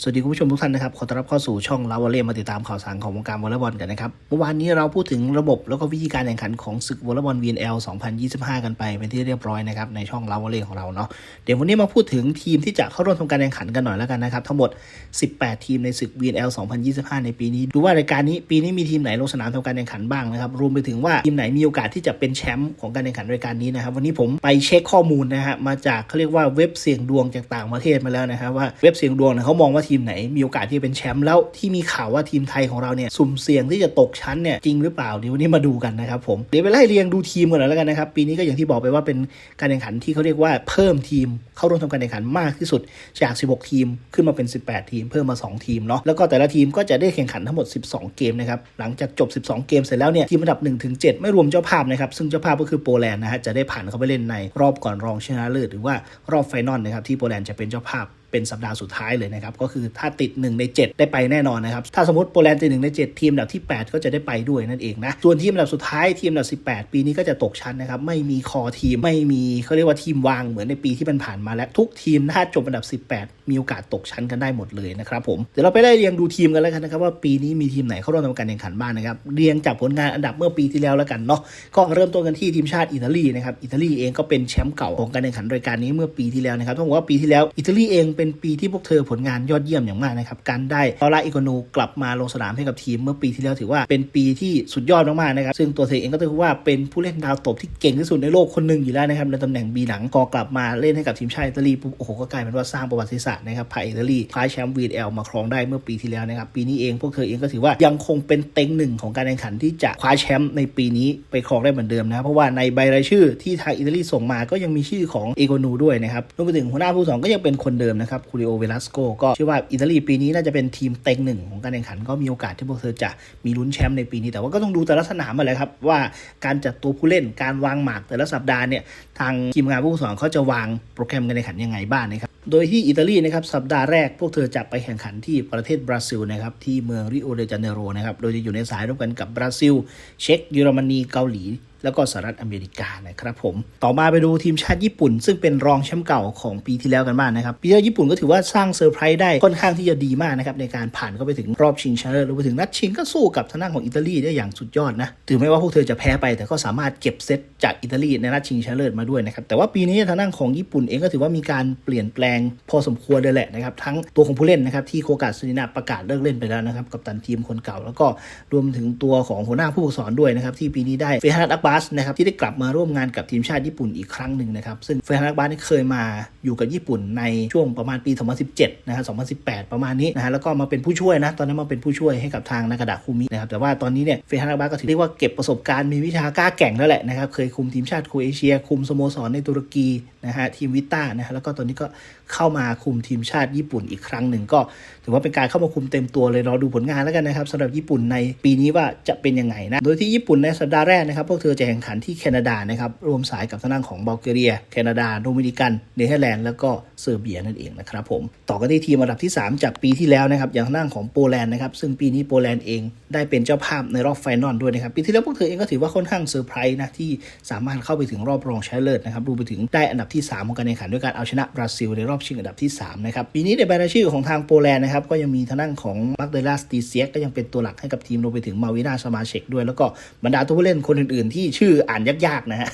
สวัสดีคุณผู้ชมทุกท่านนะครับ ขอต้อนรับเข้าสู่ช่องลาวเล่มาติดตามข่าวสารของวงการวอลเลย์บอลกันนะครับ เมื่อวานนี้เราพูดถึงระบบแล้วก็วิธีการแข่งขันของศึกวอลเลย์บอล VNL 2025 กันไปเป็นที่เรียบร้อยนะครับในช่องลาวเล่ของเราเนาะ เดี๋ยววันนี้มาพูดถึงทีมที่จะเข้าร่วมทำการแข่งขันกันหน่อยแล้วกันนะครับ ทั้งหมด 18 ทีมในศึก VNL 2025 ในปีนี้ ดูว่ารายการนี้ปีนี้มีทีมไหนลงสนามทำการแข่งขันบ้างนะครับ รวมไปถึงว่าทีมไหนมีโอกาสที่จะเป็นแชมป์ของการแข่งขันรายการนี้นะครับ วันนี้ผมไปเช็คข้อมูลนะฮะมาจากเขาเรียกว่าเว็บเสี่ยงดวงจากต่างประเทศมาแล้วนะครับว่าเว็บเสี่ยงดวงเนี่ยเขามองว่าทีมไหนมีโอกาสที่จะเป็นแชมป์แล้วที่มีข่าวว่าทีมไทยของเราเนี่ยสุ่มเสี่ยงที่จะตกชั้นเนี่ยจริงหรือเปล่าเดี๋ยววันนี้มาดูกันนะครับผมเดี๋ยวไปไล่เรียงดูทีมกันแล้วกันนะครับปีนี้ก็อย่างที่บอกไปว่าเป็นการแข่งขันที่เขาเรียกว่าเพิ่มทีม เข้าร่วมทำการแข่งขันมากที่สุดจาก 16 ทีมขึ้นมาเป็น 18 ทีม เพิ่มมา 2 ทีมเนาะแล้วก็แต่ละทีมก็จะได้แข่งขันทั้งหมด 12 เกมนะครับหลังจากจบ 12 เกมเสร็จแล้วเนี่ยทีมอันดับ1ถึง7ไม่รวมเจ้าภาพนะครับซึ่งเจ้าภาพก็คือโปแลนด์นะฮะจะได้ผ่านเข้าไปเล่นในรอบก่อนรองชนะเลิศหรือว่ารอบไฟนอลนะครับที่โปแลนด์จะเป็นเจ้าภาพ เป็นสัปดาห์สุดท้ายเลยนะครับ ก็คือถ้าติด 1 ใน 7 ได้ไปแน่นอนนะครับ ถ้าสมมติโปแลนด์ติด1ใน7 ทีมอันดับที่ 8 ก็จะได้ไปด้วยนั่นเองนะ ส่วนทีมอันดับสุดท้ายทีมอันดับ 18 ปีนี้ก็จะตกชั้นนะครับ ไม่มีคอทีม ไม่มีเขาเรียกว่าทีมวางเหมือนในปีที่มันผ่านมาแล้ว ทุกทีมถ้าจบอันดับ 18 มีโอกาสตกชั้นกันได้หมดเลยนะครับผม เดี๋ยวเราไปไล่เรียงดูทีมกันแล้วกันนะครับว่าปีนี้มีทีมไหนเข้าร่วมทำการแข่งขันบ้างนะครับ เรียงจากผลงานอันดับเมื่อปีที่แล้วแล้วกันเนาะ ก็เริ่มต้นกันที่ทีมชาติอิตาลีนะครับ อิตาลีเองก็เป็นแชมป์เก่าของการแข่งขันรายการนี้เมื่อปีที่แล้วนะครับต้องบอกว่าปีที่แล้วอิตาลีเองเป็นปีที่พวกเธอผลงานยอดเยี่ยมอย่างมากนะครับการได้ลอร่าอิโกนูกลับมาลงสนามให้กับทีมเมื่อปีที่แล้วถือว่าเป็นปีที่สุดยอดมากๆนะครับซึ่งตัวเธอเองก็ถือว่าเป็นผู้เล่นดาวตบที่เก่งที่สุดในโลกคนหนึ่งอยู่แล้วนะครับในตำแหน่งบีหลังก็กลับมาเล่นให้กับทีมชาติอิตาลีปุ๊บโอ้โหก็กลายเป็นว่าสร้างประวัติศาสตร์นะครับพาอิตาลีคว้าแชมป์ VNL มาครองได้เมื่อปีที่แล้วนะครับปีนี้เองพวกเธอเองก็ถือว่ายังคงเป็นเต็งหนึ่งของการแข่งขันที่จะคว้าแชมป์ในปีนี้ไปครองได้เหมือนเดิมนะเพราะว่าในใบรายชื่อที่ทางอิตาลีส่งมาก็ยังมีชื่อของเอโกนูด้วยนะครับรวมไปถึงหัวหน้าผู้สอนก็ยังเป็นคนเดิมนะครับคูริโอเวลัสโกก็เชื่อว่าอิตาลีปีนี้น่าจะเป็นทีมเต็งหนึ่งของการแข่งขันก็มีโอกาสที่พวกเธอจะมีลุ้นแชมป์ในปีนี้ แต่ว่าก็ต้องดูแต่ละสนามมาเลยครับว่าการจัดตัวผู้เล่นการวางหมากแต่ละสัปดาห์เนี่ยทางทีมงานผู้สอนเขาจะวางโปรแกรมการแข่งขันยังไงบ้างนะครับ โดยที่อิตาลีนะครับสัปดาห์แรกพวกเธอจะไปแข่งขันที่ประเทศบราซิลนะครับที่เมืองริโอเดจาเนโรนะครับโดยจะอยู่ในสายร่วมกันกับบราซิล เช็กเยอรมนีเกาหลี แล้วก็สหรัฐอเมริกานะครับผมต่อมาไปดูทีมชาติญี่ปุ่น ซึ่งเป็นรองแชมป์เก่าของปีที่แล้วกันบ้างนะครับปีที่แล้วญี่ปุ่นก็ถือว่าสร้างเซอร์ไพรส์ได้ค่อนข้างที่จะดีมากนะครับในการผ่านเข้าไปถึงรอบชิงชนะเลิศรวมไปถึงนัดชิงก็สู้กับทางด้านของอิตาลีได้อย่างสุดยอดนะถึงแม้ว่าพวกเธอจะแพ้ไป แต่ก็สามารถเก็บเซตจากอิตาลีในนัดชิงชนะเลิศมาด้วยนะครับแต่ว่าปีนี้ทางด้านของญี่ปุ่นเองก็ถือว่ามีการเปลี่ยนแปลงพอสมควรเลยแหละนะครับทั้งตัวของผู้เล่นนะครับที่โคกาสุนินาประกาศเลิกเล่นไปแล้วนะครับกับตันทีมคนเก่า แล้วก็รวมถึงตัวของหัวหน้าผู้ฝึกสอนด้วยนะครับที่ปีนี้ได้เฟฮันอักบาสนะครับที่ได้กลับมาร่วมงานกับทีมชาติญี่ปุ่นอีกครั้งหนึ่งนะครับซึ่งเฟฮันอักบาสเคยมาอยู่กับญี่ปุ่นในช่วงประมาณปี 2017 นะฮะ2018 ประมาณนี้นะฮะแล้วก็มาเป็นผู้ช่วยนะตอนนั้นมาเป็นผู้ช่วยให้กับทางนากาดะคุมินะครับแต่ว่าตอนนี้เนี่ยเฟฮันอักบาสก็ถือเรียกว่าเก็บประสบการณ์มีวิชาก้าแก่งแล้วแหละนะครับเคยคุมทีมชาติโครเอเชีย คุมสโมสรในตุรกีนะฮะทีมวิต้านะฮะแล้วก็ตอนนี้ก็เข้ามาคุมทีมชาติญี่ปุ่นอีกครั้งหนึ่งก็ถือว่าเป็นการเข้ามาคุมเต็มตัวเลยรอดูผลงานแล้วกันนะครับสำหรับญี่ปุ่นในปีนี้ว่าจะเป็นยังไงนะโดยที่ญี่ปุ่นในสัปดาห์แรกนะครับพวกเธอจะแข่งขันที่แคนาดานะครับรวมสายกับทางด้านของบัลแกเรีย แคนาดาโดมินิกันเนเธอร์แลนด์แล้วก็เซอร์เบียนั่นเองนะครับผมต่อกันที่ทีมอันดับที่ 3 จากปีที่แล้วนะครับอย่างทางด้านของโปแลนด์นะครับซึ่งปีนี้โปแลนด์เองได้เป็นเจ้าภาพในรอบไฟนอลด้วยนะครับปีที่แล้วพวกเธอเองก็ถือว่าค่อนข้างเซอร์ไพรส์นะที่สามารถเข้าไปถึงรอบรองชนะเลิศนะครับรวมไปถึงได้อันดับที่ 3 ของการแข่งขันด้วยการเอาชนะบราซิลในรอบชิงอันดับที่ 3 นะครับ ปีนี้ในรายชื่อของทางโปแลนด์นะครับ ก็ยังมีทางด้านของมาร์เดลาสตีเซียก็ยังเป็นตัวหลักให้กับทีมรวมไปถึงมาวินาสมาเชกด้วย แล้วก็บรรดาตัวผู้เล่นคนอื่นๆ ที่ชื่ออ่านยากๆนะฮะ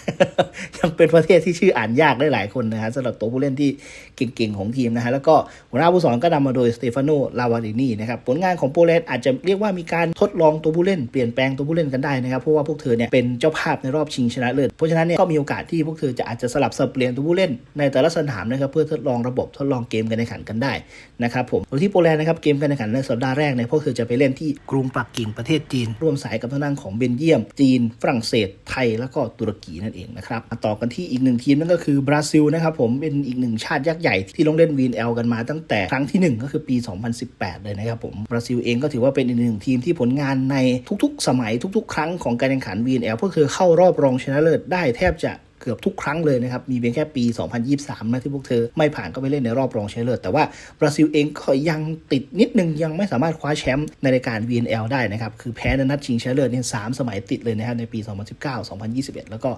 ยังเป็นประเทศที่ชื่ออ่านยากได้หลายคนนะฮะสำหรับตัวผู้เล่นที่เก่งๆของทีมนะฮะแล้วก็หัวหน้าผู้สอนก็นำมาโดยสเตฟานโนลาวารินีนะครับผลงานของโปแลนด์อาจจะเรียกว่ามีการทดลองตัวผู้เล่นเปลี่ยนแปลงตัวผู้เล่นกันได้นะครับเพราะว่าพวกเธอเนี่ยเป็นเจ้าภาพในรอบชิงชนะเลิศเพราะฉะนั้นเนี่ยก็มีโอกาสที่พวกเธอจะอาจจะสลับสับเปลี่ยนตัวผู้เล่นในแต่ละสนามนะครับเพื่อทดลองระบบทดลองเกมการแข่งขันกันได้นะครับผมโดยที่โปแลนด์นะครับเกมการแข่งขันในสัปดาห์แรกเนี่ยพวกเธอจะไปเล่นที่กรุงปักกิ่งประเทศจีน ร่วมสายกับทางด้านของเบลเยียม จีน ฝรั่งเศส ไทยแล้วก็ตุรกีนั่นเองนะครับมาต่อกันที่อีกหนึ่งทีมนั่นก็คือบราซิลนะครับผมเป็นอีกหนึ่งชาติยักษ์ใหญ่ที่ลงเล่น VNL กันมาตั้งแต่ครั้งที่หนึ่งก็คือปี 2018 เลยนะครับผมบราซิลเองก็ถือว่าเป็นอีกหนึ่งทีมที่ผลงานในทุกๆ สมัยทุก ๆ ครั้งของการแข่งขัน VNL พวกเธอเข้ารอบรองชนะเลิศได้แทบจะ เกือบทุกครั้งเลยนะครับ มีเพียงแค่ปี 2023นะที่พวกเธอไม่ผ่านก็ไปเล่นในรอบรองชนะเลิศแต่ว่าบราซิลเองก็ยังติดนิดนึงยังไม่สามารถคว้าแชมป์ในรายการ VNL ได้นะครับ คือแพ้ในนัดชิงชนะเลิศเนี่ยสามสมัยติดเลยนะครับในปี 2019 2021 แล้วก็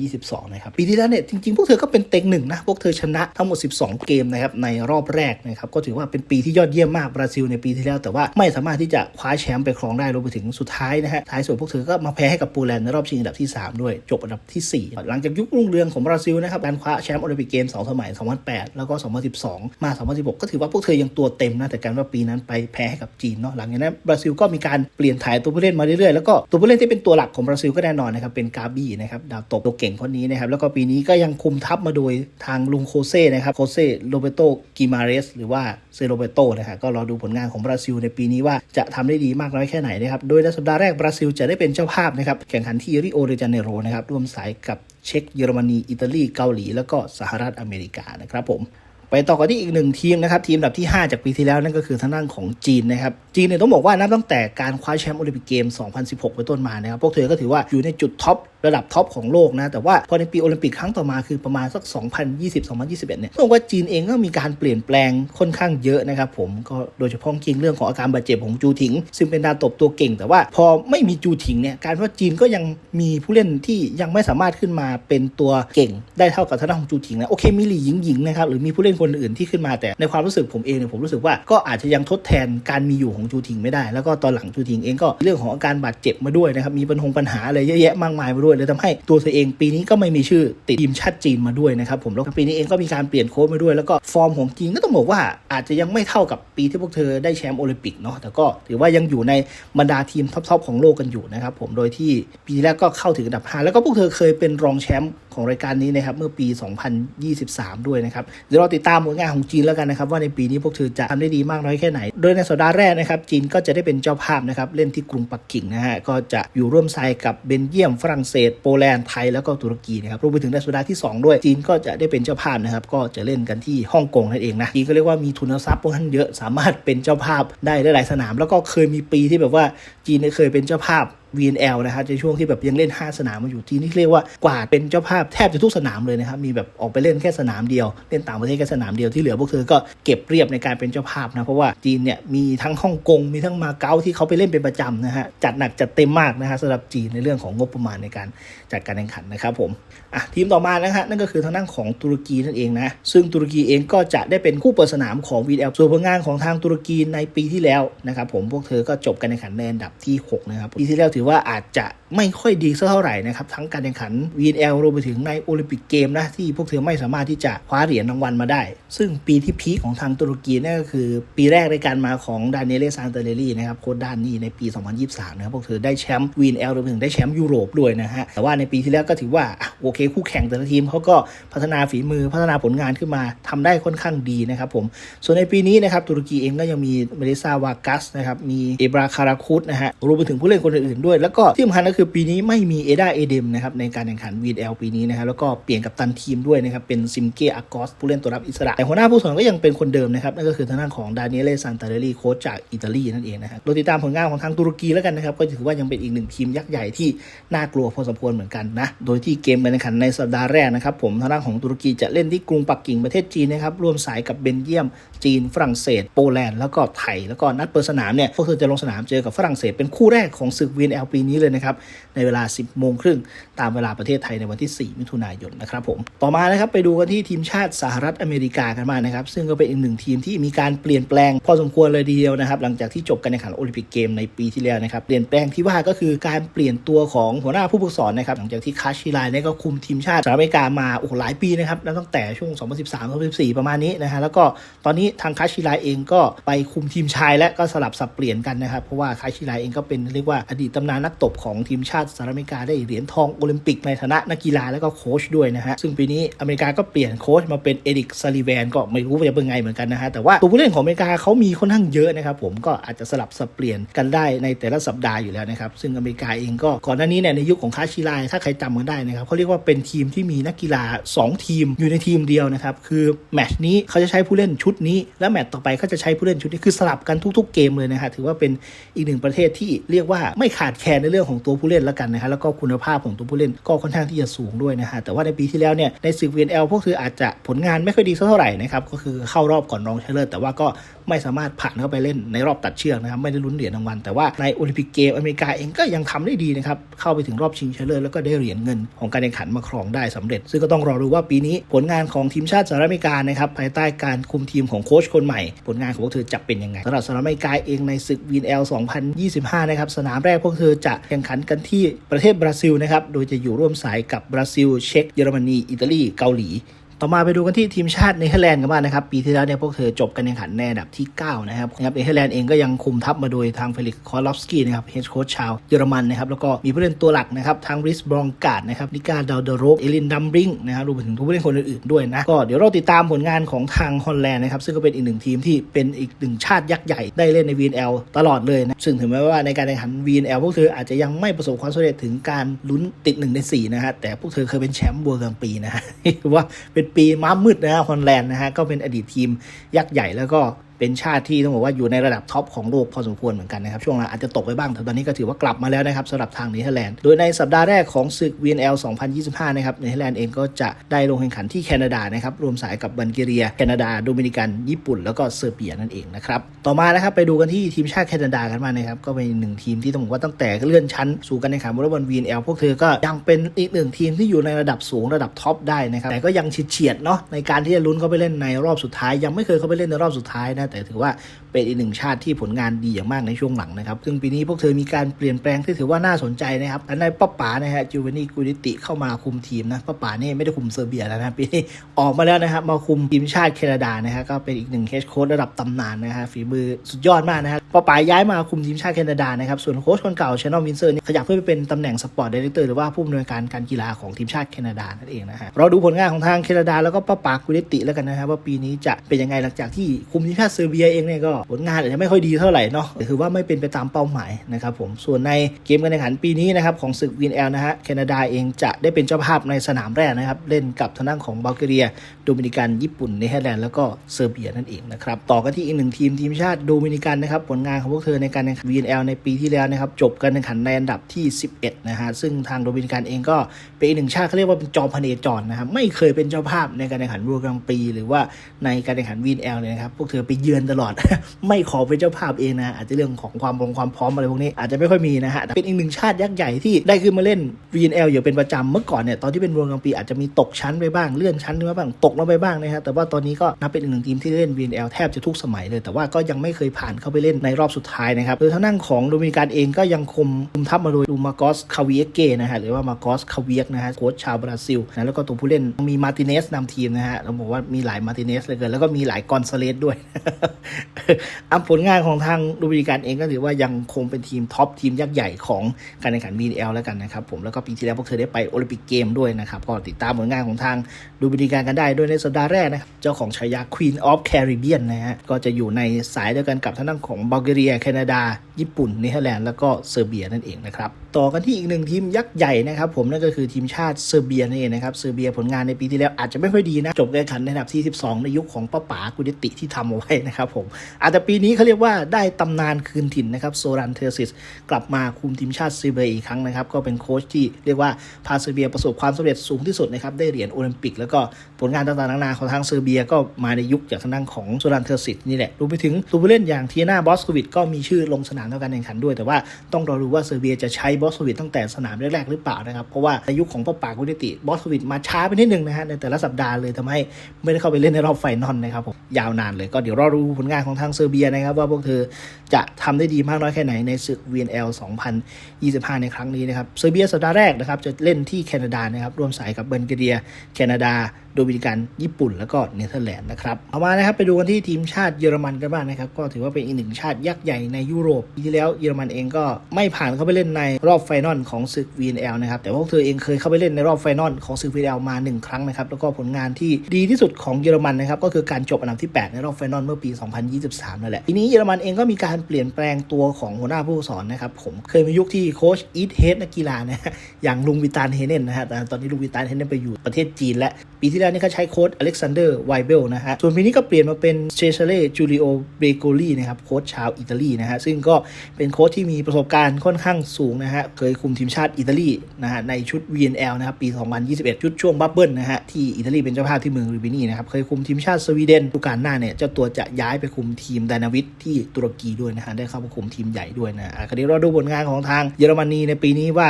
2022 นะครับ ปีที่แล้วเนี่ยจริงๆ พวกเธอก็เป็นเต็งหนึ่งนะ พวกเธอชนะทั้งหมด 12 เกมนะครับในรอบแรกนะครับก็ถือว่าเป็นปีที่ยอดเยี่ยมมากบราซิลในปีที่แล้ว แต่ว่าไม่สามารถที่จะคว้าแชมป์ไปครองได้รวมไปถึงสุดท้ายนะฮะท้ายสุดพวกเธอก็มาแพ้ให้กับโปแลนด์ในรอบชิงอันดับที่ 3 ด้วยจบอันดับทีสี่4 หลังจากยุครุ่งเรืองของบราซิลนะครับการคว้าแชมป์โอลิมปิกเกม2สมัย 2008 แล้วก็ 2012 มา 2016 ก็ถือว่าพวกเธอยังตัวเต็มนะแต่การว่าปีนั้นไปแพ้ให้กับจีนเนาะหลังจากนั้นบราซิลก็มีการเปลี่ยนถ่ายตัวผู้เล่นมาเรื่อยๆแล้วก็ตัวผู้เล่นที่เป็นตัวหลักของบราซิลก็แน่นอนนะครับเป็นกาบี้นะครับดาวตบตัวเก่งคนนี้นะครับแล้วก็ปีนี้ก็ยังคุมทัพมาโดยทางลุงโคเซ่นะครับโคเซ่โรเบโตกิมาเรสหรือว่าเซโรเบโตนะครับก็รอดูผลงานของบราซิลในปีนี้ว่าจะทำได้ดีมากน้อยแค่ไหนนะครับโดยในสัปดาห์แรกบราซิลจะได้เป็นเจ้าภาพนะครับแข่งขันที่ริโอเดจาเนโรนะครับร่วมสายกับ เช็กเยอรมนี อิตาลี เกาหลี แล้วก็สหรัฐอเมริกานะครับผมไปต่อกันที่อีกหนึ่งทีมนะครับทีมอันดับที่ 5 จากปีที่แล้วนั่นก็คือทางด้านของจีนนะครับจีนเนี่ยต้องบอกว่านับตั้งแต่การคว้าแชมป์โอลิมปิกเกม 2016 เป็นต้นมานะครับพวกเธอก็ถือว่าอยู่ในจุดท็อป ระดับท็อปของโลกนะ แต่ว่าพอในปีโอลิมปิกครั้งต่อมาคือประมาณสัก 2020-2021 เนี่ยต้องว่าจีนเองก็มีการเปลี่ยนแปลงค่อนข้างเยอะนะครับผมก็โดยเฉพาะจริงเรื่องของอาการบาดเจ็บของจูถิง ซึ่งเป็นดาวตบตัวเก่ง แต่ว่าพอไม่มีจูถิงเนี่ยการว่าจีนก็ยังมีผู้เล่นที่ยังไม่สามารถขึ้นมาเป็นตัวเก่ง ได้เท่ากับทางด้าของจูถิงนะโอเคมีหลี่หญิงหญิงนะครับหรือมีผู้เล่นคนอื่นที่ขึ้นมาแต่ในความรู้สึกผมเองเนี่ยผมรู้สึกว่าก็อาจจะยังทดแทนการมีอยู่ของจูถิงไม่ได้ แล้วก็ตอนหลังจูถิงเองก็เรื่องของอาการบาดเจ็บมาด้วยนะครับมีปัญหาอะไรเยอะแยะมากมายมาด้วยเลยทำให้ตัวเธอเองปีนี้ก็ไม่มีชื่อติดทีมชาติจีนมาด้วยนะครับผมแล้วปีนี้เองก็มีการเปลี่ยนโค้ชมาด้วย แล้วก็ฟอร์มของจีนก็ต้องบอกว่าอาจจะยังไม่เท่ากับปีที่พวกเธอได้แชมป์โอลิมปิกเนาะแต่ก็ถือว่ายังอยู่ในบรรดาทีมท็อปๆของโลกกันอยู่นะครับผมโดยที่ปีแรกก็เข้าถึงอันดับ5แล้วก็พวกเธอเคยเป็นรองแชมป์ของรายการนี้นะครับเมื่อปี 2023 ด้วยนะครับเดี๋ยวเราติดตามผลงานของจีนแล้วกันนะครับว่าในปีนี้พวกเธอจะทำได้ดีมากน้อยแค่ไหน โดยในสัปดาห์แรกนะครับจีนก็จะได้เป็นเจ้าภาพนะครับเล่นที่กรุงปักกิ่งนะฮะก็จะอยู่ร่วมไซกับเบนเยียมฝรั่งเศสโปแลนด์ไทยแล้วก็ตุรกีนะครับรวมไปถึงในสัปดาห์ที่ 2 ด้วยจีนก็จะได้เป็นเจ้าภาพนะครับก็จะเล่นกันที่ฮ่องกงนั่นเองนะจีนก็เรียกว่ามีทุนทรัพย์พวกนั้นเยอะสามารถเป็นเจ้าภาพได้หลายสนาม แล้วก็เคยมีปีที่แบบว่าจีนเคยเป็นเจ้าภาพ VNL นะครับในช่วงที่แบบยังเล่น 5 สนามมาอยู่ทีนี่เรียกว่ากวาดเป็นเจ้าภาพแทบจะทุกสนามเลยนะครับมีแบบออกไปเล่นแค่สนามเดียว เล่นต่างประเทศแค่สนามเดียวที่เหลือพวกเธอก็เก็บเรียบในการเป็นเจ้าภาพนะเพราะว่าจีนเนี่ยมีทั้งฮ่องกงมีทั้งมาเก๊าที่เขาไปเล่นเป็นประจำนะฮะจัดหนักจัดเต็มมากนะฮะสำหรับจีนในเรื่องของงบประมาณในการจัดการแข่งขันนะครับผมอะทีมต่อมานะฮะนั่นก็คือทางด้านของตุรกีนั่นเองนะซึ่งตุรกีเองก็จะได้เป็นคู่เปิดสนามของ VNL ส่วนผลงานของทางตุรกีในปีที่แล้วนะครับผมพวกเธอก็จบการแข่งขันในอันดับที่หกนะครับปีที่แล้วถือว่าอาจจะ ไม่ค่อยดีสักเท่าไหร่นะครับทั้งการแข่งขัน VNL รวมไปถึงในโอลิมปิกเกมนะที่พวกเธอไม่สามารถที่จะคว้าเหรียญรางวัลมาได้ ซึ่งปีที่พีคของทางตุรกีนั่นก็คือ ปีแรกในการมาของดานิเอเลซานเตเรลีนะครับโค้ชด้านนี้ในปี 2023 นะครับพวกเธอได้แชมป์ VNL รวมไปถึงได้แชมป์ยุโรปด้วยนะฮะแต่ว่าในปีที่แล้วก็ถือว่าโอเคคู่แข่งแต่ละทีมเขาก็พัฒนาฝีมือพัฒนาผลงานขึ้นมาทำได้ค่อนข้างดีนะครับผมส่วนในปีนี้นะครับตุรกีเองก็ยังมีเมลิซาวากัสนะครับมีเอบราคาราคุสนะฮะรวมไปถึงผู้เล่นคนอื่นๆด้วย แล้วก็ที่สำคัญก็คือปีนี้ไม่มีเอดาเอเดมนะครับในการแข่งขัน VL ปีนี้นะครับแล้วก็เปลี่ยนกับตันทีมด้วยนะครับเป็นซิมเกอากอสผู้เล่นตัวรับอิสระแต่หัวหน้าผู้สอนก็ยังเป็นคนเดิมนะครับนั่นก็คือทางด้านของดานิเอเลซานตาเรลีโค้ชจากอิตาลีนั่นเองนะครับเราติดตามผลงานของทางตุรกีแล้วกันนะครับก็ถือว่ายังเป็นอีกหนึ่งทีมยักษ์ใหญ่ที่น่ากลัวพอสมควรเหมือนกันนะโดยที่เกมการแข่งขันในสัปดาห์แรกนะครับผมทางด้านของตุรกีจะเล่นที่กรุงปักกิ่งประเทศจีนนะครับร่วมสายกับเบนเยียม จีน ฝรั่งเศส โปแลนด์แล้วก็ไทยแล้วก็นัดเปิดสนามเนี่ยพวกเธอจะลงสนามเจอกับฝรั่งเศสเป็นคู่แรกของศึก VNL ปีนี้เลยนะครับในเวลา 10 โมงครึ่งตามเวลาประเทศไทยในวันที่ 4 มิถุนายนนะครับผมต่อมานะครับไปดูกันที่ทีมชาติสหรัฐอเมริกากันมางนะครับซึ่งก็เป็นอีกหนึ่งทีมที่มีการเปลี่ยนแปลงพอสมควรเลยทีเดียวนะครับหลังจากที่จบการแข่งขันโอลิมปิกเกมในปีที่แล้วนะครับเปลี่ยนแปลงที่ว่าก็คือการเปลี่ยนตัวของหัวหน้าผู้ฝึกสอนนะครับหลังจากที่คาชิไลเนี่ยก็คุมทีมชาติสหรัฐอเมริกามาโอ้หลายปีนะครับนับตั้งแต่ช่วง 2013-2014 ประมาณนี้นะฮะแล้วก็ตอนนี้ทางคาชิไลเองก็ไปคุมทีมชายและก็สลับสับเปลี่ยนกันนะครับเพราะว่าคาชิไลเองก็เป็นเรียกว่าอดีตตำนานนักตบของทีมชาติสหรัฐอเมริกาได้เหรียญทองโอลิมปิกในฐานะนักกีฬาแล้วก็โค้ชด้วยนะฮะซึ่งปีนี้อเมริกาก็เปลี่ยนโค้ชมาเป็นเอริกซาลิแวนก็ไม่รู้ว่าจะเป็นไงเหมือนกันนะฮะแต่ว่าตัวผู้เล่นของอเมริกาเขามีค่อนข้างเยอะนะครับผมก็อาจจะสลับสับเปลี่ยนกันได้ในแต่ละสัปดาห์อยู่แล้วนะครับซึ่งอเมริกาเองก็ก่อนหน้านี้เนี่ยในยุคของคาชิไลถ้าใครจำกันได้นะครับเขาเรียกว่าเป็นทีมที่มีนักกีฬา 2 ทีมอยู่ในทีมเดียวนะครับคือแมตช์นี้เขาจะใช้ผู้เล่นชุดนี้ และแมตช์ต่อไปเขาจะใช้ผู้เล่นชุดนี้คือสลับกันทุก ๆ เกมเลยนะฮะถือว่าเป็นอีกหนึ่งประเทศที่เรียกว่าไม่ขาดแคลนในเรื่องของตัวผู้เล่นแล้วกันนะฮะแล้วก็คุณภาพของตัวผู้เล่นก็ค่อนข้างที่จะสูงด้วยนะฮะแต่ว่าในปีที่แล้วเนี่ยในศึก VNL พวกเธออาจจะผลงานไม่ค่อยดีสักเท่าไหร่นะครับก็คือเข้ารอบก่อนรองชนะเลิศแต่ว่าก็ไม่สามารถผ่านเข้าไปเล่นในรอบตัดเชือกนะครับไม่ได้ลุ้นเหรียญรางวัลแต่ว่าในโอลิมปิกเกมอเมริกาเองก็ยังทำได้ดีนะครับเข้าไปถึงรอบชิงชนะเลิศแล้วก็ได้เหรียญเงินของการแข่งขันมาครองได้สำเร็จ ซึ่งก็ต้องรอดูว่าปีนี้ผลงานของทีมชาติสหรัฐอเมริกานะครับภายใต้การคุมทีมของโค้ชคนใหม่ ผลงานของพวกเธอจะเป็นยังไงสำหรับสหรัฐอเมริกาเองในศึก VNL 2025 นะครับสนามแรกพวกเธอจะแข่งขันกนที่ประเทศบราซิลนะครับ โดยจะอยู่ร่วมสายกับบราซิล เช็กเยอรมนี อิตาลี เกาหลี ต่อมาไปดูกันที่ทีมชาติเนเธอร์แลนด์กันบ้างนะครับ ปีที่แล้วเนี่ยพวกเธอจบการแข่งขันในอันดับที่ 9 นะครับนะครับเนเธอร์แลนด์เองก็ยังคุมทัพมาโดยทางเฟลิกซ์คอร์ลอฟสกี้นะครับเฮดโค้ชชาวเยอรมันนะครับแล้วก็มีผู้เล่นตัวหลักนะครับทั้งริสบรองการ์ดนะครับนิกาดาวเดโรกเอลินดัมบริงนะครับรวมไปถึงผู้เล่นคนอื่นๆด้วยนะก็เดี๋ยวเราติดตามผลงานของทางฮอลแลนด์นะครับซึ่งก็เป็นอีกหนึ่งทีมที่เป็นอีกหนึ่งชาติยักษ์ใหญ่ได้เล่นใน VNL ตลอดเลยนะซึ่งถึงแม้ว่าในการแข่งขัน VNL พวกเธออาจจะยังไม่ประสบความสำเร็จถึงการลุ้นติด1ใน4นะฮะแต่พวกเธอเคยเป็นแชมป์บัวกลางปีนะฮะว่าเป็นปีม้ามืดนะฮะฮอลแลนด์นะฮะก็เป็นอดีตทีมยักษ์ใหญ่แล้วก็เป็นชาติที่ต้องบอกว่าอยู่ในระดับท็อปของโลกพอสมควรเหมือนกันนะครับ ช่วงหลังอาจจะตกไปบ้างแต่ตอนนี้ก็ถือว่ากลับมาแล้วนะครับสำหรับทางเนเธอร์แลนด์โดยในสัปดาห์แรกของศึก VNL 2025 นะครับเนเธอร์แลนด์เองก็จะได้ลงแข่งขันที่แคนาดานะครับรวมสายกับบัลแกเรีย แคนาดาโดมินิกัน ญี่ปุ่น แล้วก็เซอร์เบียนั่นเองนะครับต่อมานะครับไปดูกันที่ทีมชาติแคนาดากันมานะครับก็เป็นหนึ่งทีมที่ต้องบอกว่าตั้งแต่เลื่อนชั้นสู่การแข่งขันวอลเลย์บอล VNL พวกเธอก็ยังเป็นอีกหนึ่งทีมที่อยู่ในระดับสูงระดับท็อปได้นะครับแต่ก็ยังเฉียดเนาะในการที่จะลุ้นเข้าไปเล่นในรอบสุดท้าย ยังไม่เคยเข้าไปเล่นในรอบสุดท้ายนะแต่ถือว่า เป็นอีกหนึ่งชาติที่ผลงานดีอย่างมากในช่วงหลังนะครับ ซึ่งปีนี้พวกเธอมีการเปลี่ยนแปลงที่ถือว่าน่าสนใจนะครับอันในป้าป๋านะฮะจูเวนีกูริติเข้ามาคุมทีมนะป้าป๋านี่ไม่ได้คุมเซอร์เบียแล้วนะปีนี้ออกมาแล้วนะครับมาคุมทีมชาติแคนาดานะฮะก็เป็นอีกหนึ่งเฮดโค้ชระดับตำนานนะฮะฝีมือสุดยอดมากนะฮะป้าป๋าย้ายมาคุมทีมชาติแคนาดานะครับส่วนโค้ชคนเก่าชานอลวินเซอร์นี่ขยับขึ้นไปเป็นตำแหน่งสปอร์ตดีเลกเตอร์หรือว่าผู้อำนวยการการกีฬาของทีมชาติแคนาดานั่นเองนะฮะเราดูผลงานของทางแคนาดาแล้วก็ป้าป๋ากูริติแล้วกันนะครับว่าปีนี้จะเป็นยังไงหลังจากที่คุมทีมชาติเซอร์เบียเองเนี่ยก็ผลงานอาจจะไม่ค่อยดีเท่าไหร่เนาะแต่คือว่าไม่เป็นไปตามเป้าหมายนะครับผมส่วนในเกมการแข่งขันปีนี้นะครับของศึก VNL นะฮะแคนาดาเองจะได้เป็นเจ้าภาพในสนามแรกนะครับเล่นกับทางด้านของบัลแกเรีย โดมินิกันญี่ปุ่นเนเธอร์แลนด์แล้วก็เซอร์เบียนั่นเองนะครับต่อกันที่อีกหนึ่งทีมทีมชาติโดมินิกันนะครับผลงานของพวกเธอในการแข่งขัน VNL ในปีที่แล้วนะครับจบการแข่งขันในอันดับที่ 11นะฮะซึ่งทางโดมินิกันเองก็เป็นอีกหนึ่งชาติเขาเรียกว่าเป็นจอมพเนจรนะครับไม่เคยเป็นเจ้าภาพในการแข่งขันวัวกลางปี หรือว่าในการแข่งขัน VNL เลยนะครับพวกเธอไปเยือนตลอดไม่ขอเป็นเจ้าภาพเองนะอาจจะเรื่องของความรงความพร้อมอะไรพวกนี้อาจจะไม่ค่อยมีนะฮะเป็นอีกหนึ่งชาติยักษ์ใหญ่ที่ได้ขึ้นมาเล่น VNL อยู่เป็นประจำเมื่อก่อนเนี่ยตอนที่เป็นวัวกลางปีอาจจะมีตกชั้นไปบ้างเลื่อนชั้นไปบ้างตกลงไปบ้างนะฮะแต่ว่าตอนนี้ก็นับเป็นอีกหนึ่งทีมที่เล่น VNL แทบจะทุกสมัยเลย แต่ว่าก็ยังไม่เคยผ่านเข้าไปเล่นในรอบสุดท้ายนะครับโดยทางด้านของโดมินิกันเองก็ยังคงคุมทัพมาโดยดูมาโกสคาเวียเกนะฮะหรือว่ามาโกสคาเวียกนะฮะโค้ชชาวบราซิลนะแล้วก็ตัวผู้เล่นมีมาร์ติเนสนำทีมนะฮะเราบอกว่ามีหลายมาร์ติเนสเลยเกินแล้วก็มีหลายกอนซาเลสด้วยผลงานของทางดมินิกันเองก็ถือว่ายังคงเป็นทีมท็อปทีมยักษ์ใหญ่ของการแข่งขัน VNL แล้วกันนะครับผมแล้วก็ปีที่แล้วพวกเธอได้ไปโอลิมปิกเกมด้วยนะครับก็ติดตามผลงานของทางดมินิกันกันได้โดยในสัปดาห์แรกนะครับเจ้าของฉายา Queen of Caribbean นะฮะก็จะอยู่ในสายเดียวกันกับทางด้านของบัลแกเรีย แคนาดา ญี่ปุ่นเนเธอร์แลนด์แล้วก็เซอร์เบียนั่นเองนะครับต่อกันที่อีกหนึ่งทีมยักษ์ใหญ่นะครับผมนั่นก็คือทีมชาติเซอร์เบียนั่นเองนะครับเซอร์เบียผลงานในปีที่แล้วอาจจะไม่ค่อยดีนะจบการแข่งขันในอันดับที่ 12 ในยุคของป้าป๋ากุดิติที่ทำเอาไว้นะครับผมอาจจะปีนี้เขาเรียกว่าได้ตำนานคืนถิ่นนะครับโซรันเทอร์ซิสกลับมาคุมทีมชาติเซอร์เบียอีกครั้งนะครับ ก็เป็นโค้ชที่เรียกว่าพาเซอร์เบียประสบความสำเร็จสูงที่สุดนะครับได้เหรียญโอลิมปิก แล้วก็ผลงานต่างๆนานาของทางเซอร์เบียก็มาในยุคจากทางด้านของโซรันเทอร์ซิสนี่แหละรวมไปถึงตัวผู้เล่นอย่างเทียนาบอสโควิดก็มีชื่อลงสนามในการแข่งขันด้วยแต่ว่าต้องรอดูว่าเซอร์เบียจะใช้บอสโควิดตั้งแต่สนามแรกๆหรือเปล่านะครับเพราะว่าในยุคของป้าป่ากุดิติบอสโควิดมาช้าไปนิดนึงนะฮะในแต่ละสัปดาห์เลยทำให้ไม่ได้เข้าไปเล่นในรอบไฟนอลนะครับผมยาวนานเลยก็เดี๋ยวรอดูผลงานของทางเซอร์เบียนะครับว่าพวกเธอจะทำได้ดีมากน้อยแค่ไหนในศึก VNL 2025 ในครั้งนี้นะครับเซอร์เบียสัปดาห์แรกนะครับจะเล่นที่แคนาดานะครับร่วมสายกับเบลเกเรีย แคนาดา โดมินิกันญี่ปุ่นแล้วก็เนเธอร์แลนด์นะครับเอามานะครับไปดูกันที่ทีมชาติเยอรมันกันบ้างนะครับก็ถือว่าเป็นอีกหนึ่งชาติยักษ์ใหญ่ในยุโรปปีที่แล้วเยอรมันเองก็ไม่ผ่านเข้าไปเล่นในรอบไฟนอลของศึก VNL นะครับแต่พวกเธอเองเคยเข้าไปเล่นในรอบไฟนอลของศึก VNL มาหนึ่งครั้งนะครับแล้วก็ผลงานที่ดีที่สุดของเยอรมันนะครับก็คือการจบอันดับที่ 8 ในรอบไฟนอลเมื่อปี 2023นั่นแหละทีนี้เยอรมันเองก็มีการเปลี่ยนแปลงตัวของหัวหน้าผู้สอนนะครับผมเคยมียุคที่โค้ชอีทเฮดนักกีฬานะฮะอย่างลุงวิตานเฮเนนนะฮะแต่ตอนนี้ลุงวิตานเฮเนนไปอยู่ประเทศจีนและปีที่แล้วนี่เขาใช้โค้ชอเล็กซานเดอร์ไวเบลนะฮะส่วนปีนี้ก็เปลี่ยนมาเป็นเชเชเล่จูริโอเบโกลีนะครับโค้ชชาวอิตาลีนะฮะซึ่งก็เป็นโค้ชที่มีประสบการณ์ค่อนข้างสูงนะฮะเคยคุมทีมชาติอิตาลีนะฮะในชุด VNL นะครับปี 2021 ชุดช่วงบับเบิลนะฮะที่อิตาลีเป็นเจ้าภาพที่เมืองริบินีนะครับเคยคุมทีมชาติสวีเดนดูการหน้าเนี่ยเจ้าตัวจะย้ายไปคุมทีมไดนาวิทที่ตุรกีด้วยนะฮะได้เข้ามาคุมทีมใหญ่ด้วยนะอะคราวนี้เราดูผลงานของทางเยอรมนีในปีนี้ว่า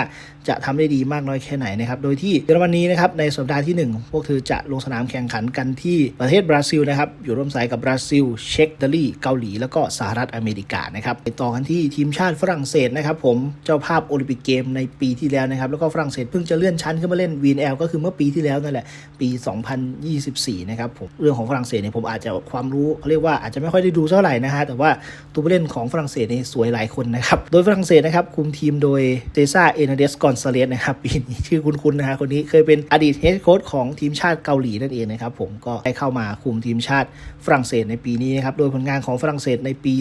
จะทำได้ดีมากน้อยแค่ไหนนะครับโดยที่เยอรมนีนะครับในสัปดาห์ที่ 1 พวกเธอจะลงสนามแข่งขันกันที่ประเทศบราซิลนะครับ อยู่ร่วมสายกับบราซิล เช็กตาลีเกาหลี แล้วก็สหรัฐอเมริกานะครับไปต่อกันที่ทีมชาติฝรั่งเศสนะครับผมเจ้าภาพโอลิมปิกเกมในปีที่แล้วนะครับแล้วก็ฝรั่งเศสเพิ่งจะเลื่อนชั้นขึ้นมาเล่น VNL ก็คือเมื่อปีที่แล้วนั่นแหละปี 2024 นะครับผมเรื่องของฝรั่งเศสเนี่ยผมอาจจะความรู้เขาเรียกว่าอาจจะไม่ค่อยได้ดูเท่าไหร่นะฮะแต่ว่าตัวผู้เล่นของฝรั่งเศสเนี่ยสวยหลายคนนะครับโดยฝรั่งเศสนะครับคุมทีมโดยเซซ่าเอเนเดสกอนซาเลสนะครับปีนี้ชื่อคุ้นๆนะฮะคนนี้เคยเป็นอดีตเฮดโค้ชของทีมชาติเกาหลีนั่นเองนะครับผมก็ได้เข้ามาคุมทีมชาติฝรั่งเศสในปีนี้นะครับโดยผลงานของฝรั่งเศสในปี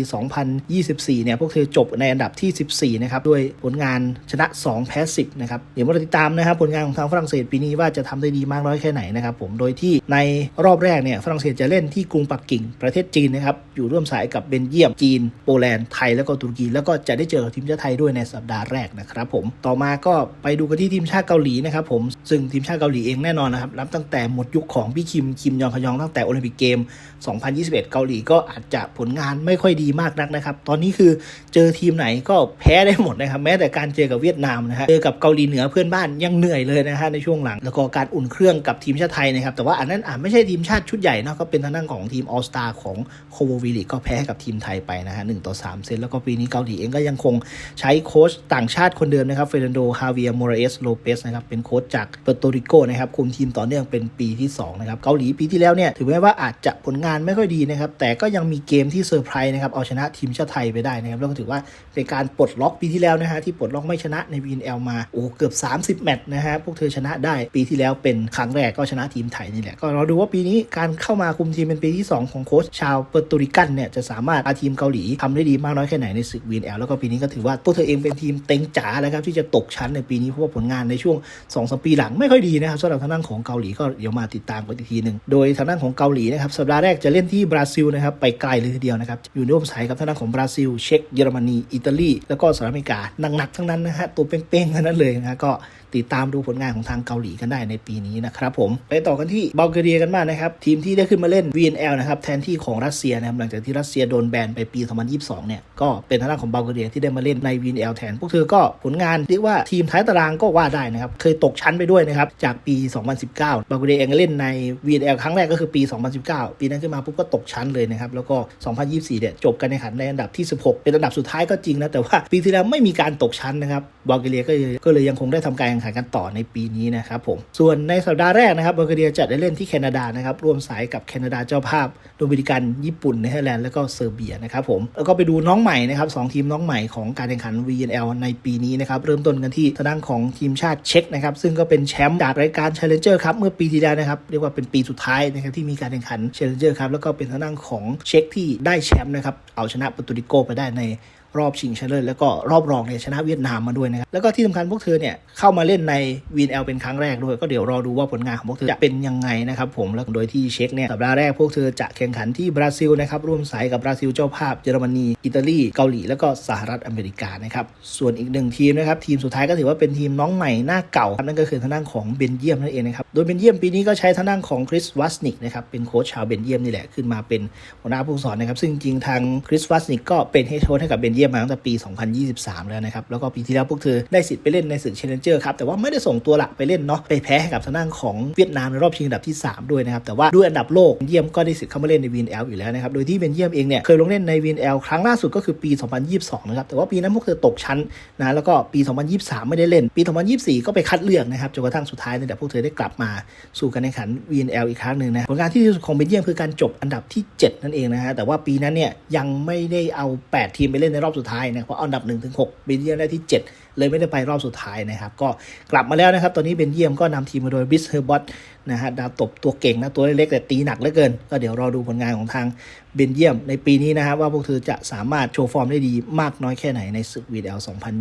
2024 เนี่ยพวกเธอจบในอันดับที่ 14 นะครับด้วยผลงานชนะ 2 แพ้ 10 นะครับเดี๋ยวมาติดตามนะครับผลงานของทางฝรั่งเศสปีนี้ว่าจะทำได้ดีมากน้อยแค่ไหนนะครับผมโดยที่ในรอบแรกเนี่ยฝรั่งเศสจะเล่นที่กรุงปักกิ่งประเทศจีนนะครับอยู่ร่วมสายกับเบนเยียมจีน โปแลนด์ไทยแล้วก็ตุรกีแล้วก็จะได้เจอทีมชาติไทยด้วยในสัปดาห์แรกนะครับผมต่อมาก็ไปดูกันที่ทีมชาติเกาหลีนะครับผมซึ่งทีมชาติเกาหลีเองแน่นอนนะครับรับตั้งแต่หมดยุคของพี่คิมคิมยองขยองตั้งแต่โอลิมปิกเกม 2021 เกาหลีก็อาจจะผลงานไม่ค่อยดีมากนักนะครับ ตอนนี้คือเจอทีมไหนก็แพ้ได้หมดนะครับ แม้แต่การเจอกับเวียดนามนะฮะเจอกับเกาหลีเหนือเพื่อนบ้านยังเหนื่อยเลยนะฮะในช่วงหลัง แล้วก็การอุ่นเครื่องกับทีมชาติไทยนะครับ แต่ว่าอันนั้นอาจไม่ใช่ทีมชาติชุดใหญ่นะก็เป็นทางด้านของทีมออสตาของโคโววิลิก็แพ้กับทีมไทยไปนะฮะหต่อ3เซตแล้วก็ปีนี้เกาหลีเองก็ยังคงใช้โค้ชต่างชาติคนเดิมนะครับเฟรนโดฮาเวียโมเรสโลเปสนะครับเป็นโค้ชจากเปอร์โตริโกนะครับคุมทีมต่อเนื่องเป็นปีที่สองนะครับ เกาหลีปีที่แล้วเนี่ย ถือแม้ว่าอาจจะผลงานไม่ค่อยดีนะครับ แต่ก็ยังมีเกมที่เซอร์ไพรส์นะครับ เอาชนะทีมชาติไทยไปได้นะครับ แล้วก็ถือว่าเป็นการปลดล็อกปีที่แล้วนะฮะ ที่ปลดล็อกไม่ชนะใน VNL มา โอ้เกือบ 30 แมตช์นะฮะ พวกเธอชนะได้ ปีที่แล้วเป็นครั้งแรกก็ชนะทีมไทยนี่แหละ ก็เราดูว่าปีนี้การเข้ามาคุมทีมเป็นปีที่ 2 ของโค้ชชาวเปอร์โตริกันเนี่ย จะสามารถพาทีมเกาหลีทำได้ดีมากน้อยแค่ไหนในศึก VNL แล้วก็ปีนี้ก็ถือว่าพวกเธอเองเป็นทีมเต็งจ๋าแล้วครับที่จะตกชั้นในปีนี้เพราะว่าผลงานในช่วง2อสปีหลังไม่ค่อยดีนะครับสำหรับทางด้านของเกาหลีก็เดี๋ยวมาติดตามกันอีกทีหนึ่งโดยทางด้านของเกาหลีนะครับสัปดาห์แรกจะเล่นที่บราซิลนะครับไปไกลเลยทีเดียวนะครับอยู่ร่วมสายกับทางด้านของบราซิล เช็กเยอรมนีอิตาลีแล้วก็สหรัฐอเมริกาหนักๆทั้งนั้นนะฮะตัวเป้งๆทั้งนั้นเลยนะฮะก็ ติดตามดูผลงานของทางเกาหลีกันได้ในปีนี้นะครับผมไปต่อกันที่บัลแกเรียกันบ้างนะครับ ทีมที่ได้ขึ้นมาเล่น VNL นะครับแทนที่ของรัสเซียนะครับหลังจากที่รัสเซียโดนแบนไปปี 2022 เนี่ยก็เป็นทางด้านของบัลแกเรียที่ได้มาเล่นใน VNL แทน พวกเธอก็ผลงานเรียกว่าทีมท้ายตารางก็ว่าได้นะครับเคยตกชั้นไปด้วยนะครับจากปี 2019 บัลแกเรียเองก็เล่นใน VNL ครั้งแรกก็คือปี 2019 ปีนั้นขึ้นมาปุ๊บก็ตกชั้นเลยนะครับแล้วก็ 2024 เนี่ยจบการแข่งขันในอันดับที่ 16 เป็นอันดับสุดท้ายก็จริงนะแต่ว่าปีที่แล้วไม่มีการตกชั้นนะครับบัลแกเรียก็เลยยังคงได้ทำการงขันกันต่อในปีนี้นะครับผมส่วนในสัปดาห์แรกนะครับบัลกเรียจะได้เล่นที่แคนาดานะครับร่วมสายกับแคนาดาเจ้าภาพโดมินิกันญี่ปุ่นเนเธอร์แลนด์แล้วก็เซอร์เบียนะครับผมแล้วก็ไปดูน้องใหม่นะครับสองทีมน้องใหม่ของการแข่งขัน VNL ในปีนี้นะครับเริ่มต้นกันที่ทางด้านของทีมชาติเช็กนะครับซึ่งก็เป็นแชมป์จากรายการ Challenger ครับเมื่อปีที่แล้วนะครับเรียกว่าเป็นปีสุดท้ายนะครับที่มีการแข่งขัน Challenger ครับแล้วก็เป็นทางด้านของเช็กที่ได้แชมป์นะครับเอาชนะปรตริโกไปได้ใน รอบชิงชนะเลิศแล้วก็รอบรองเนี่ยชนะเวียดนามมาด้วยนะครับแล้วก็ที่สำคัญพวกเธอเนี่ยเข้ามาเล่นใน VNL เป็นครั้งแรกด้วยก็เดี๋ยวรอดูว่าผลงานของพวกเธอจะเป็นยังไงนะครับผมแล้วโดยที่เช็คเนี่ยสัปดาห์แรกพวกเธอจะแข่งขันที่บราซิลนะครับร่วมสายกับบราซิลเจ้าภาพเยอรมนีอิตาลีเกาหลีแล้วก็สหรัฐอเมริกานะครับส่วนอีกหนึ่งทีมนะครับทีมสุดท้ายก็ถือว่าเป็นทีมน้องใหม่หน้าเก่าครับนั่นก็คือทางด้านของเบนเยียมนั่นเองนะครับโดยเบนเยียมปีนี้ก็ใช้ทางด้านของคริสวัสนิกนะครับเป็นโค้ชชาวเบนเยียมนี่แหละขึ้นมาเป็นหัวหน้าผู้สอนนะครับซึ่งจริงทางคริสวัสนิกก็เป็นเฮดโค้ชให้กับเบนเยียมียมมาตั้งแต่ปี 2023 แล้วนะครับ แล้วก็ปีที่แล้วพวกเธอได้สิทธิ์ไปเล่นในศึกเชลเลนเจอร์ครับ แต่ว่าไม่ได้ส่งตัวหลักไปเล่นเนาะ ไปแพ้ให้กับทางด้านของเวียดนามในรอบชิงอันดับที่ 3 ด้วยนะครับ แต่ว่าด้วยอันดับโลกเยี่ยมก็ได้สิทธิ์เข้ามาเล่นใน VNL อยู่แล้วนะครับ โดยที่เบนเยียมเองเนี่ยเคยลงเล่นใน VNL ครั้งล่าสุดก็คือปี 2022 นะครับ แต่ว่าปีนั้นพวกเธอตกชั้นนะแล้วก็ปี 2023 ไม่ได้เล่น ปี 2024 ก็ไปคัดเลือกนะครับจนกระทั่งสุดท้ายเนี่ยแต่พวกเธอได้กลับมาสู่การแข่งขัน VNL อีกครั้งหนึ่งนะผลงานที่ดีที่สุดของเบนเยียมคือการจบอันดับที่ 7 นั่นเองนะฮะแต่ว่าปีนั้นเนี่ยยังไม่ได้เอา 8 ทีมไปเล่นในรอบสุดท้ายนะเพราะอันดับ1ถึง6เบนเยียมได้ที่ 7เลยไม่ได้ไปรอบสุดท้ายนะครับ ก็กลับมาแล้วนะครับ ตอนนี้เบนเยียมก็นำทีมมาโดยบิสเฮอร์บอตนะฮะดาวตบตัวเก่งนะตัวเล็กแต่ตีหนักเหลือเกิน ก็เดี๋ยวรอดูผลงานของทางเบนเยียม ในปีนี้นะครับว่าพวกเธอจะสามารถโชว์ฟอร์มได้ดีมากน้อยแค่ไหนในศึกวีดเอล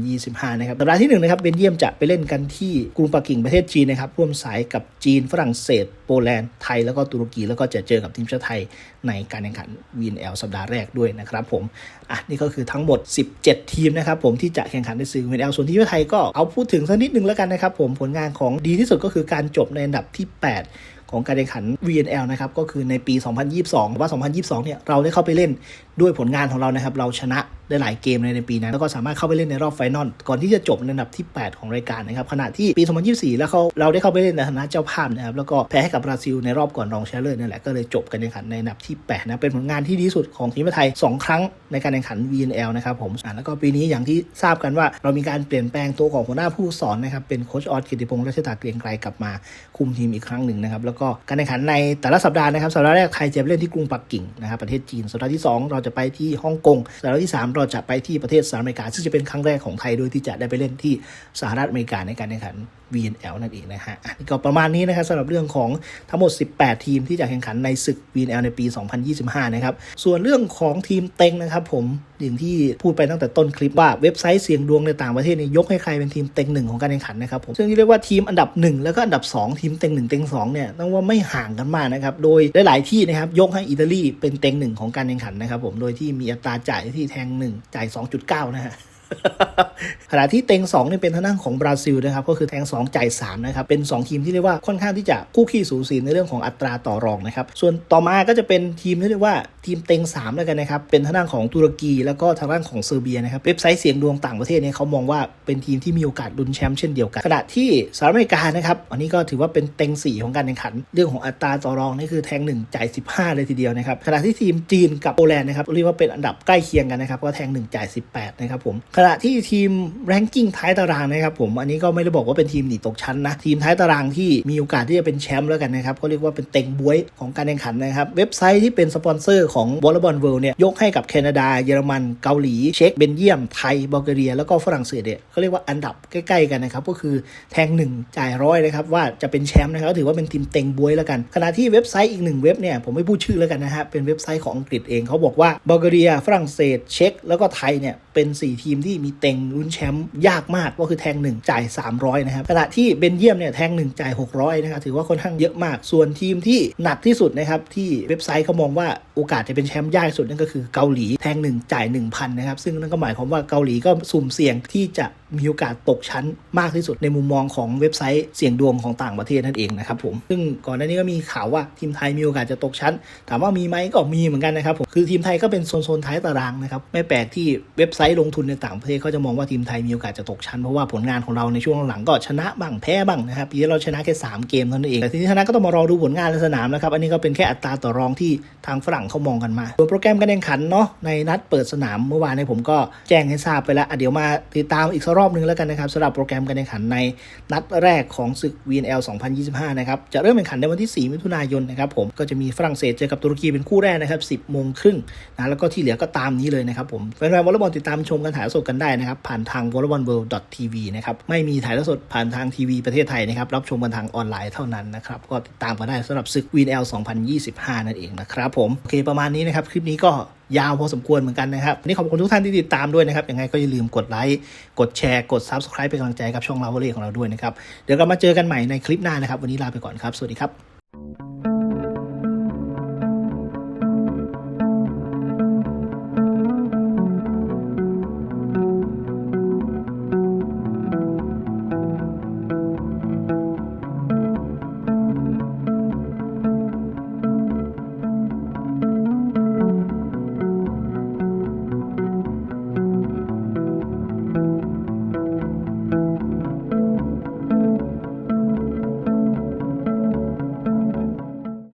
2025 นะครับสัปดาห์ที่หนึ่งนะครับเบนเยียมจะไปเล่นกันที่กรุงปักกิ่งประเทศจีนนะครับร่วมสายกับจีนฝรั่งเศส โปแลนด์ไทยแล้วก็ตุรกีแล้วก็จะเจอกับทีมชาติไทยในการแข่งขันวีนเอลสัปดาห์แรกด้วยนะครับผมอะนี่ก็คือทั้งหมด 17 ทีมนะครับผมที่จะแข่งขันในศึกวีนเอลส่วนทีมชาติไทยก็เอาพูดถึงสักนิดนึงแล้วกันนะครับผมผลงานของดีที่สุดก็คือการจบในอันดับที่ 8 ของการแข่งขัน VNL นะครับก็คือในปี 2022 ว่า 2022 เนี่ยเราได้เข้าไปเล่น ด้วยผลงานของเรานะครับ เราชนะได้หลายเกมในในปีนั้น แล้วก็สามารถเข้าไปเล่นในรอบไฟนอลก่อนที่จะจบในอันดับที่ 8 ของรายการนะครับขณะที่ปี 2024 แล้วเขาเราได้เข้าไปเล่นในฐานะเจ้าภาพนะครับแล้วก็แพ้ให้กับบราซิลในรอบก่อนรองชนะเลิศนั่นแหละก็เลยจบการแข่งขันในอันดับที่8นะเป็นผลงานที่ดีสุดของทีมไทย 2 ครั้งในการแข่งขัน VNL นะครับผมแล้วก็ปีนี้อย่างที่ทราบกันว่าเรามีการเปลี่ยนแปลงตัวของหัวหน้าผู้สอนนะครับเป็นโค้ชออสกิติพงษ์รัชตาเกรียงไกรกลับมาคุมทีมอีกครั้งหนึ่งนะครับแล้วก็การแข่งขันในแต่ละสัปดาห์นะครับสัปดาห์แรกไทยจะเล่นที่กรุงปักกิ่งนะครับประเทศจีนสัปดาห์ที่ 2 เราจะไปที่ฮ่องกงแล้วที่ 3 เราจะไปที่ประเทศสหรัฐอเมริกา ซึ่งจะเป็นครั้งแรกของไทยโดยที่จะได้ไปเล่นที่สหรัฐอเมริกาในการแข่งขัน VNL นั่นเองนะฮะอะนี่ก็ประมาณนี้นะครับสำหรับเรื่องของทั้งหมด 18 ทีมที่จะแข่งขันในศึก VNL ในปี 2025 นะครับ ส่วนเรื่องของทีมเต็งนะครับผมอย่างที่พูดไปตั้งแต่ต้นคลิปว่าเว็บไซต์เสียงดวงในต่างประเทศนี่ยกให้ใครเป็นทีมเต็งหนึ่งของการแข่งขันนะครับผมซึ่งเรียกว่าทีมอันดับ 1 แล้วก็อันดับ 2 ทีมเต็ง1เต็ง2เนี่ยต้องว่าไม่ห่างกันมากนะครับโดยหลายๆที่นะครับยกให้อิตาลีเป็นเต็งหนึ่งของการแข่งขันนะครับผมโดยที่มีอัตราจ่ายที่แทง 1 จ่าย 2.9 นะฮะ ขณะที่เต็ง2เนี่ยเป็นทางด้านของบราซิลนะครับก็คือแทง2จ่าย3นะครับเป็น 2 ทีมที่เรียกว่าค่อนข้างที่จะคู่ขี้สูสีในเรื่องของอัตราต่อรองนะครับส่วนต่อมาก็จะเป็นทีมที่เรียกว่าทีมเต็ง3แล้วกันนะครับเป็นทางด้านของตุรกีแล้วก็ทางด้านของเซอร์เบียนะครับเว็บไซต์เสียงดวงต่างประเทศเนี่ยเขามองว่าเป็นทีมที่มีโอกาสลุ้นแชมป์เช่นเดียวกันขณะที่สหรัฐอเมริกานะครับอันนี้ก็ถือว่าเป็นเต็ง 4 ของการแข่งขัน เรื่องของอัตราต่อรองนี่คือแทง 1 จ่าย 15 เลยทีเดียวนะครับขณะที่ทีมจีนกับโปแลนด์นะครับเรียกว่าเป็นอันดับใกล้เคียงกันนะครับก็แทง 1 จ่าย 18 นะครับผมขณะที่ทีมแรงกิ้งท้ายตารางนะครับผมอันนี้ก็ไม่ได้บอกว่าเป็นทีมหนีตกชั้นนะ ทีมท้ายตารางที่มีโอกาสที่จะเป็นแชมป์แล้วกันนะครับก็เรียกว่าเป็นเต็งบวยของการแข่งขันนะครับ เว็บไซต์ที่เป็นสปอนเซอร์ของวอลเลย์บอลเวิลด์เนี่ยยกให้กับแคนาดา เยอรมันเกาหลีเช็กเบนเยียมไทยบัลแกเรีย แล้วก็ฝรั่งเศสเนี่ยเขาเรียกว่าอันดับใกล้ๆกันนะครับก็คือแทง1จ่ายร้อยนะครับว่าจะเป็นแชมป์นะครับถือว่าเป็นทีมเต็งบวยแล้วกันขณะที่เว็บไซต์อีกหนึ่งเว็บเนี่ยผมไม่พูดชื่อแล้วกันนะฮะเป็นเว็บไซต์ของอังกฤษเองเขาบอกว่าบัลแกเรียฝรั่งเศสเช็กแล้วก็ไทยเนี่ยเป็น 4 ทีมที่มีเต็งลุ้นแชมป์ยากมากก็คือแทง 1 จ่าย 300 นะครับขณะที่เบนเยียมเนี่ยแทง 1 จ่าย 600 นะครับถือว่าค่อนข้างเยอะมาก ส่วนทีมที่หนักที่สุดนะครับที่เว็บไซต์เขามองว่าโอกาสจะเป็นแชมป์ยากสุดนั่นก็คือเกาหลีแทง 1 จ่าย 1,000 นะครับซึ่งนั่นก็หมายความว่าเกาหลีก็สุ่มเสี่ยงที่จะ มีโอกาสตกชั้นมากที่สุดในมุมมองของเว็บไซต์เสี่ยงดวงของต่างประเทศนั่นเองนะครับผมซึ่งก่อนหน้านี้ก็มีข่าวว่าทีมไทยมีโอกาสจะตกชั้น ถามว่ามีไหมก็มีเหมือนกันนะครับผมคือทีมไทยก็เป็นโซนๆท้ายตารางนะครับไม่แปลกที่เว็บไซต์ลงทุนในต่างประเทศเขาจะมองว่าทีมไทยมีโอกาสจะตกชั้นเพราะว่าผลงานของเราในช่วงหลังก็ชนะบ้างแพ้บ้างนะครับปีนี้เราชนะแค่3เกมเท่านั้นเองแต่ทีนี้ท่านั้นก็ต้องมารอดูผลงานในสนามนะครับอันนี้ก็เป็นแค่อัตราต่อรองที่ทางฝรั่งเขามองกันมาส่วนโปรแกรมการแข่งขันเนาะในนัดเปิดสนามเมื่อวานในผมก็แจ้งให้ทราบไปแล้วเดี๋ยวมาติดตามอีกสักรอบนึงแล้วกันนะครับสำหรับโปรแกรมการแข่งขันในนัดแรกของศึก VNL 2025 นะครับ จะเริ่มแข่งขันในวันที่ 4 มิถุนายนนะครับผมก็จะมีฝรั่งเศสเจอกับตุรกีเป็นคู่แรกนะครับ 10 โมงครึ่งนะแล้วก็ที่เหลือก็ตามนี้เลยนะครับผมแฟนๆวอลเลย์บอลติดตามชมกันถ่ายทอดสดกันได้นะครับ ผ่านทาง volleyballworld.tv นะครับไม่มีถ่ายทอดสดผ่านทางทีวีประเทศไทยนะครับรับชมกันทางออนไลน์เท่านั้นนะครับก็ติดตามกันได้สำหรับศึก VNL 2025 นั่นเองนะครับผมโอเคประมาณนี้นะครับคลิปนี้ก็ ยาวพอสมควรเหมือนกันนะครับวันนี่ขอบคุณทุกท่านที่ติดตามด้วยนะครับยังไงก็อย่าลืมกดไลค์กดแชร์กด Subscribe เป็นกำลังใจกับช่องเราวเล่ของเราด้วยนะครับเดี๋ยวเรามาเจอกันใหม่ในคลิปหน้านะครับ วันนี้ลาไปก่อนครับ สวัสดีครับ